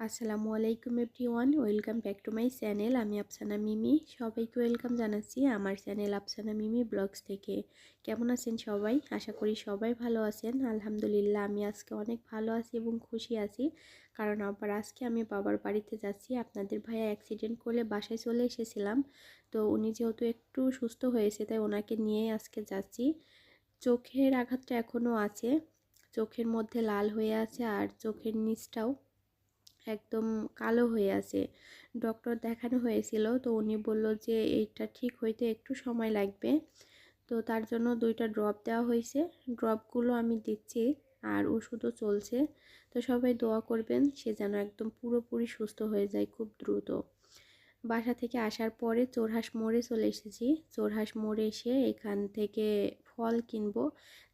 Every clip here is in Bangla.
আসসালামু আলাইকুম everyone, welcome back to my channel. আমি আফসানা মিমি। সবাইকে ওয়েলকাম জানাচ্ছি আমার চ্যানেল আফসানা মিমি ব্লগস থেকে। কেমন আছেন সবাই? আশা করি সবাই ভালো আছেন। আলহামদুলিল্লাহ, আমি আজকে অনেক ভালো আছি এবং খুশি আছি। কারণ আবার আজকে আমি বাবার বাড়িতে যাচ্ছি। আপনাদের ভাইয়া অ্যাক্সিডেন্ট করলে বাসায় চলে এসেছিলাম। তো উনি যেহেতু একটু সুস্থ হয়েছে, তাই ওনাকে নিয়ে আজকে যাচ্ছি। চোখের আঘাতটা এখনও আছে। চোখের মধ্যে লাল হয়ে আছে আর চোখের নিচটাও একদম কালো হয়ে আছে। ডক্টর দেখানো হয়েছিল, তো উনি বলল যে এইটা ঠিক হইতে একটু সময় লাগবে। তো তার জন্য দুইটা ড্রপ দেওয়া হয়েছে ড্রপগুলো আমি দিচ্ছি আর ওষুধও চলছে। তো সবাই দোয়া করবেন, সে যেন একদম পুরোপুরি সুস্থ হয়ে যায় খুব দ্রুত। বাসা থেকে আসার পরে চোরহাঁস মোড়ে চলে এসেছি। চোরহাঁস মোড়ে এসে এখান থেকে ফল কিনবো,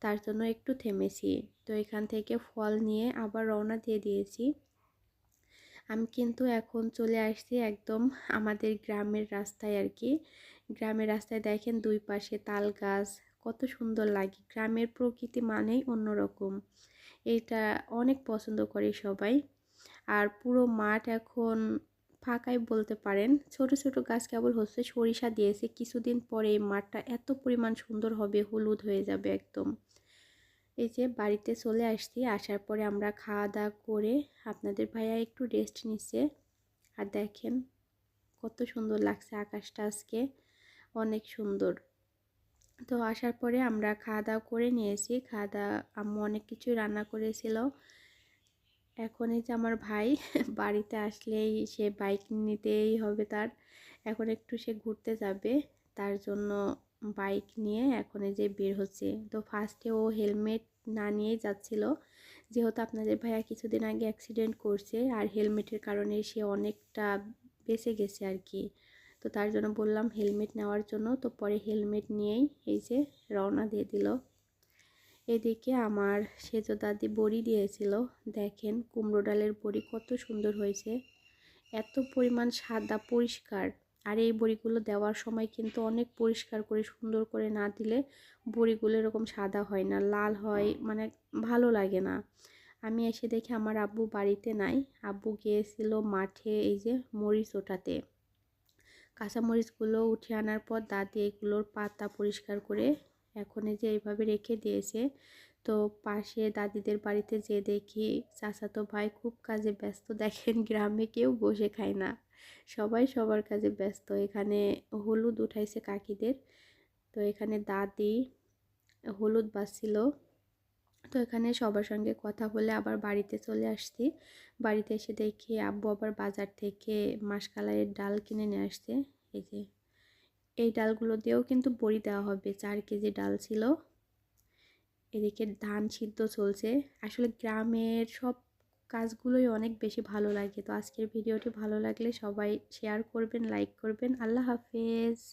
তার জন্য একটু থেমেছি। তো এখান থেকে ফল নিয়ে আবার রওনা দিয়ে দিয়েছি। আমি কিন্তু এখন চলে আসছি একদম আমাদের গ্রামের রাস্তায় আর কি। গ্রামের রাস্তায় দেখেন দুই পাশে তাল গাছ, কত সুন্দর লাগে। গ্রামের প্রকৃতি মানেই অন্যরকম। এটা অনেক পছন্দ করে সবাই। আর পুরো মাঠ এখন ফাঁকাই বলতে পারেন। ছোট ছোট গাছ কেবল হচ্ছে সরিষা দিয়েছে। কিছুদিন পরে এই মাঠটা এত পরিমাণ সুন্দর হবে, হলুদ হয়ে যাবে একদম। এই যে বাড়িতে চলে আসছি, আসার পরে আমরা খাওয়া দাওয়া করে আপনাদের ভাইয়া একটু রেস্ট নিচ্ছে আর দেখেন কত সুন্দর লাগছে আকাশটা আজকে, অনেক সুন্দর। তো আসার পরে আমরা খাওয়া দাওয়া করে নিয়েছি খাওয়া দাওয়া আম্মু অনেক কিছুই রান্না করেছিল। এখন এই যে আমার ভাই বাড়িতে আসলেই সে বাইক নিতেই হবে তার, এখন একটু সে ঘুরতে যাবে, তার জন্য বাইক নিয়ে এখন এই যে বের হচ্ছে। তো ফার্স্টে ও হেলমেট না নিয়েই যাচ্ছিল। যেহেতু আপনাদের ভাইয়া কিছুদিন আগে অ্যাক্সিডেন্ট করছে, আর হেলমেটের কারণে সে অনেকটা বেঁচে গেছে আর কি। তো তার জন্য বললাম হেলমেট নেওয়ার জন্য, তো পরে হেলমেট নিয়েই এই যে রওনা দিয়ে দিল। এদিকে আমার সেজো দাদি বড়ি দিয়েছিল। দেখেন কুমড়ো ডালের বড়ি কত সুন্দর হয়েছে। এত পরিমাণ সাদা পরিষ্কার। আর এই বড়িগুলো দেওয়ার সময় কিন্তু অনেক পরিষ্কার করে, সুন্দর করে না দিলে বড়িগুলো এরকম সাদা হয় না, লাল হয় মানে ভালো লাগে না। আমি এসে দেখি আমার আব্বু বাড়িতে নাই। আব্বু গিয়েছিল মাঠে এই যে মরিচ ওঠাতে। কাঁচামরিচগুলো উঠে আনার পর দাদি এগুলোর পাতা পরিষ্কার করে এখন এই যে এইভাবে রেখে দিয়েছে। তো পাশে দাদিদের বাড়িতে যে দেখি চাচাতো ভাই খুব কাজে ব্যস্ত। দেখেন গ্রামে কেউ বসে খায় না। সবাই সবার কাজে ব্যস্ত। এখানে হলুদ উঠাইছে কাকিদের। তো এখানে দাদি হলুদ বাসছিল তো এখানে সবার সঙ্গে কথা বলে আবার বাড়িতে চলে আসছি। বাড়িতে এসে দেখি আব্বু আবার বাজার থেকে মাসকালাইয়ের ডাল কিনে নিয়ে আসছে। এই যে, এই ডালগুলো দিয়েও কিন্তু বড়ি দেওয়া হবে। চার কেজি ডাল ছিল। এদিকে ধান সিদ্ধ চলছে। আসলে গ্রামের সব কাজগুলোই অনেক বেশি ভালো লাগে। তো আজকের ভিডিওটি ভালো লাগলে সবাই শেয়ার করবেন লাইক করবেন। আল্লাহ হাফেজ।